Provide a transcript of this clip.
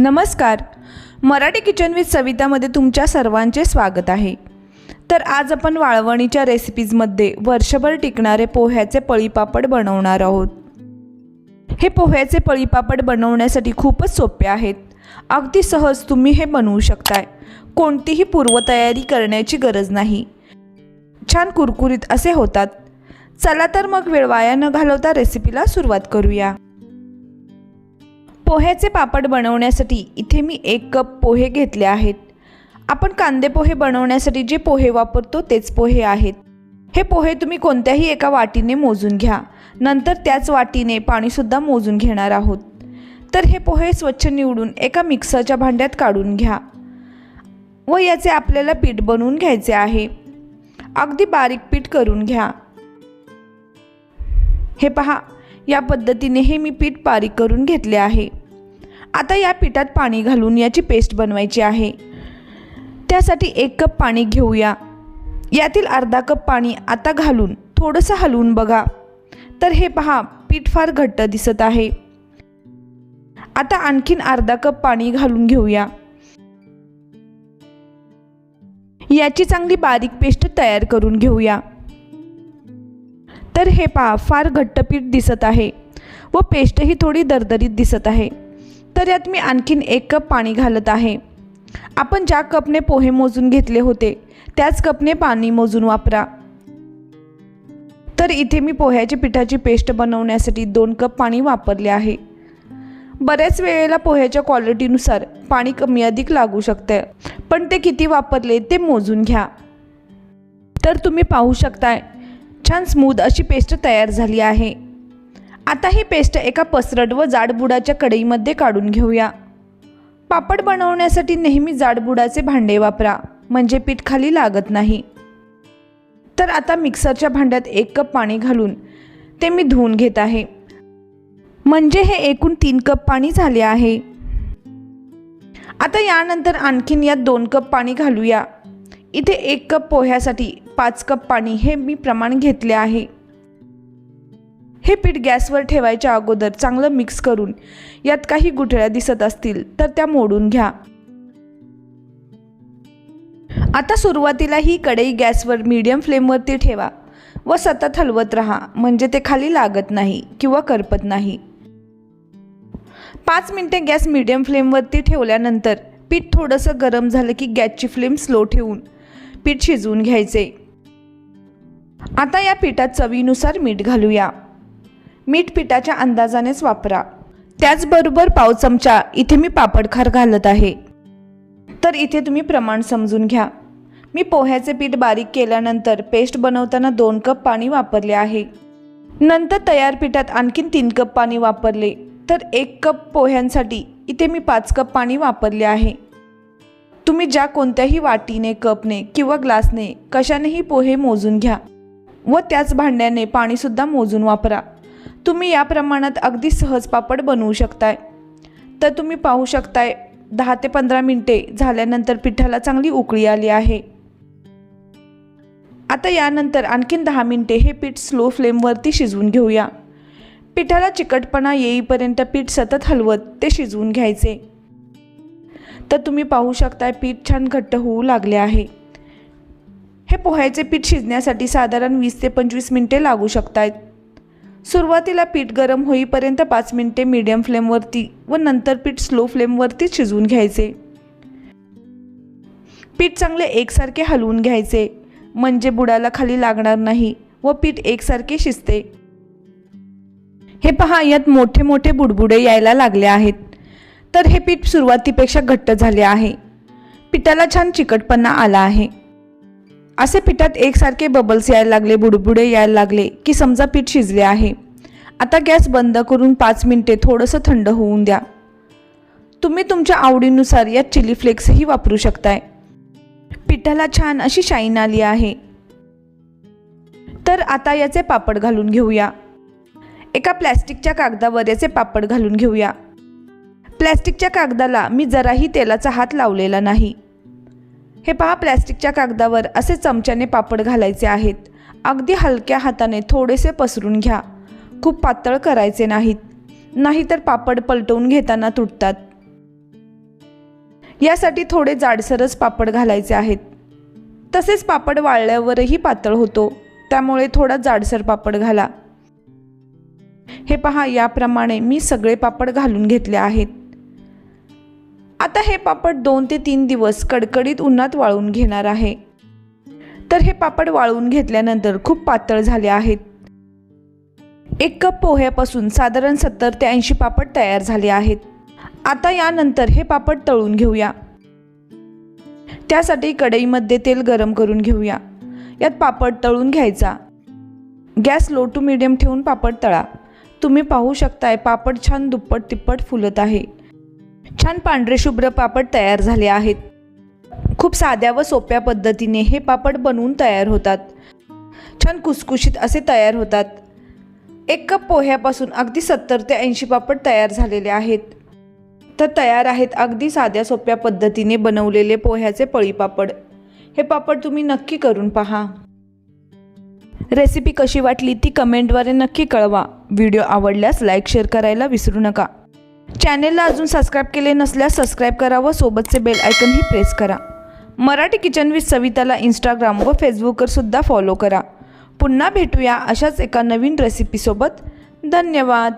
नमस्कार. Marathi kitchen with सवितामध्ये तुमच्या सर्वांचे स्वागत आहे. तर आज आपण वाळवणीच्या रेसिपीजमध्ये वर्षभर टिकणारे पोह्याचे पळीपापड बनवणार आहोत. हे पोह्याचे पळीपापड बनवण्यासाठी खूपच सोपे आहेत. अगदी सहज तुम्ही हे बनवू शकताय. कोणतीही पूर्वतयारी करण्याची गरज नाही. छान कुरकुरीत असे होतात. चला तर मग वेळ वाया न घालवता रेसिपीला सुरुवात करूया. पोह्याचे पापड बनवण्यासाठी इथे मी एक कप पोहे घेतले आहेत. आपण कांदे पोहे बनवण्यासाठी जे पोहे वापरतो तेच पोहे आहेत. हे पोहे तुम्ही कोणत्याही एका वाटीने मोजून घ्या. नंतर त्याच वाटीने पाणीसुद्धा मोजून घेणार आहोत. तर हे पोहे स्वच्छ निवडून एका मिक्सरच्या भांड्यात काढून घ्या. व याचे आपल्याला पीठ बनवून घ्यायचे आहे. अगदी बारीक पीठ करून घ्या. हे पहा या पद्धतीने हे मी पीठ बारीक करून घेतले आहे. आता या पिठात पाणी घालून याची पेस्ट बनवायची आहे. त्यासाठी एक कप पाणी घेऊया. यातील अर्धा कप पाणी आता घालून थोडंसं हलवून बघा. तर हे पहा पीठ फार घट्ट दिसत आहे. आता आणखीन अर्धा कप पाणी घालून घेऊया. याची चांगली बारीक पेस्ट तयार करून घेऊया. तर हे पहा फार घट्ट पीठ दिसत आहे व पेस्टही थोडी दरदरीत दिसत आहे. तर यात मी आणखीन एक कप पाणी घालत आहे. आपण ज्या कपने पोहे मोजून घेतले होते त्याच कपने पाणी मोजून वापरा. तर इथे मी पोह्याच्या पिठाची पेस्ट बनवण्यासाठी दोन कप पाणी वापरले आहे. बऱ्याच वेळेला पोह्याच्या क्वालिटीनुसार पाणी कमी अधिक लागू शकते पण ते किती वापरले ते मोजून घ्या. तर तुम्ही पाहू शकताय छान स्मूद अशी पेस्ट तयार झाली आहे. आता ही पेस्ट एका पसरट व जाडबुडाच्या कढईमध्ये काढून घेऊया. पापड बनवण्यासाठी नेहमी जाडबुडाचे भांडे वापरा म्हणजे पीठ खाली लागत नाही. तर आता मिक्सरच्या भांड्यात एक कप पाणी घालून ते मी धुवून घेत आहे. म्हणजे हे एकूण तीन कप पाणी झाले आहे. आता यानंतर आणखीन यात दोन कप पाणी घालूया. इथे एक कप पोह्यासाठी पाच कप पाणी हे मी प्रमाण घेतले आहे. हे पीठ गॅसवर ठेवायच्या अगोदर चांगलं मिक्स करून यात काही गुठळ्या दिसत असतील तर त्या मोडून घ्या. आता सुरुवातीला ही कढई गॅसवर मीडियम फ्लेमवरती ठेवा व सतत हलवत राहा म्हणजे ते खाली लागत नाही किंवा करपत नाही. पाच मिनटे गॅस मीडियम फ्लेमवरती ठेवल्यानंतर पीठ थोडंसं गरम झालं की गॅसची फ्लेम स्लो ठेवून पीठ शिजवून घ्यायचे. आता या पिठात चवीनुसार मीठ घालूया. मीठ पिठाच्या अंदाजानेच वापरा. त्याचबरोबर पाव चमचा इथे मी पापडखार घालत आहे. तर इथे तुम्ही प्रमाण समजून घ्या. मी पोह्याचे पीठ बारीक केल्यानंतर पेस्ट बनवताना दोन कप पाणी वापरले आहे. नंतर तयार पिठात आणखीन तीन कप पाणी वापरले. तर एक कप पोह्यांसाठी इथे मी पाच कप पाणी वापरले आहे. तुम्ही ज्या कोणत्याही वाटीने कपने किंवा ग्लासने कशानेही पोहे मोजून घ्या व त्याच भांड्याने पाणीसुद्धा मोजून वापरा. तुम्ही या प्रमाणात अगदी सहज पापड बनवू शकताय. तर तुम्ही पाहू शकताय दहा ते पंधरा मिनटे झाल्यानंतर पिठाला चांगली उकळी आली आहे. आता यानंतर आणखीन दहा मिनटे हे पीठ स्लो फ्लेमवरती शिजवून घेऊया. पिठाला चिकटपणा येईपर्यंत पीठ सतत हलवत ते शिजवून घ्यायचे. तर तुम्ही पाहू शकताय पीठ छान घट्ट होऊ लागले आहे. हे पोह्याचे पीठ शिजण्यासाठी साधारण वीस ते पंचवीस मिनटे लागू शकतात सुरुवातीला पीठ गरम होईपर्यंत पाच मिनटे मीडियम फ्लेमवरती व नंतर पीठ स्लो फ्लेमवरती शिजवून घ्यायचे. पीठ चांगले एकसारखे हलवून घ्यायचे. म्हणजे बुडाला खाली लागणार नाही व पीठ एकसारखे शिजते. हे पहा यात मोठे मोठे बुडबुडे यायला लागले आहेत. तर हे पीठ सुरुवातीपेक्षा घट्ट झाले आहे. पिठाला छान चिकटपणा आला आहे. असे पिठात एकसारखे बबल्स यायला लागले बुडबुडे यायला लागले की समजा पीठ शिजले आहे. आता गॅस बंद करून पाच मिनटे थोडंसं थंड होऊन द्या. तुम्ही तुमच्या आवडीनुसार यात चिली फ्लेक्सही वापरू शकताय. पिठाला छान अशी शाईन आली आहे. तर आता याचे पापड घालून घेऊया. एका प्लॅस्टिकच्या कागदावर याचे पापड घालून घेऊया. प्लॅस्टिकच्या कागदाला मी जराही तेलाचा हात लावलेला नाही. हे पहा प्लॅस्टिकच्या कागदावर असे चमच्याने पापड घालायचे आहेत. अगदी हलक्या हाताने थोडेसे पसरून घ्या. खूप पातळ करायचे नाहीत. नाहीतर पापड पलटवून घेताना तुटतात. यासाठी थोडे जाडसरच पापड घालायचे आहेत. तसेच पापड वाळल्यावरही पातळ होतो. त्यामुळे थोडा जाडसर पापड घाला. हे पहा याप्रमाणे मी सगळे पापड घालून घेतले आहेत. आता हे पापड दोन ते तीन दिवस कडकडीत उन्हात वाळून घेणार आहे. तर हे पापड वाळवून घेतल्यानंतर खूप पातळ झाले आहेत. एक कप पोह्यापासून साधारण सत्तर ते ऐंशी पापड तयार झाले आहेत. आता यानंतर हे पापड तळून घेऊया. त्यासाठी कढईमध्ये तेल गरम करून घेऊया. यात पापड तळून घ्यायचा. गॅस लो टू मिडियम ठेवून पापड तळा. तुम्ही पाहू शकताय पापड छान दुप्पट तिप्पट फुलत आहे. छान पांढरे शुभ्र पापड तयार झाले आहेत. खूप साध्या व सोप्या पद्धतीने हे पापड बनवून तयार होतात. छान कुसकुशीत असे तयार होतात. एक कप पोह्यापासून अगदी सत्तर ते ऐंशी पापड तयार झालेले आहेत. तर तयार आहेत अगदी साध्या सोप्या पद्धतीने बनवलेले पोह्याचे पळी पापड. हे पापड तुम्ही नक्की करून पहा. रेसिपी कशी वाटली ती कमेंटद्वारे नक्की कळवा. व्हिडिओ आवडल्यास लाईक शेअर करायला विसरू नका. चॅनेलला अजून सबस्क्राईब केले नसल्यास सबस्क्राईब करा व सोबतचे बेल आयकनही प्रेस करा. मराठी किचन विथ सविताला इंस्टाग्राम व फेसबुकवर सुद्धा फॉलो करा. पुन्हा भेटूया अशाच एका नवीन रेसिपीसोबत धन्यवाद!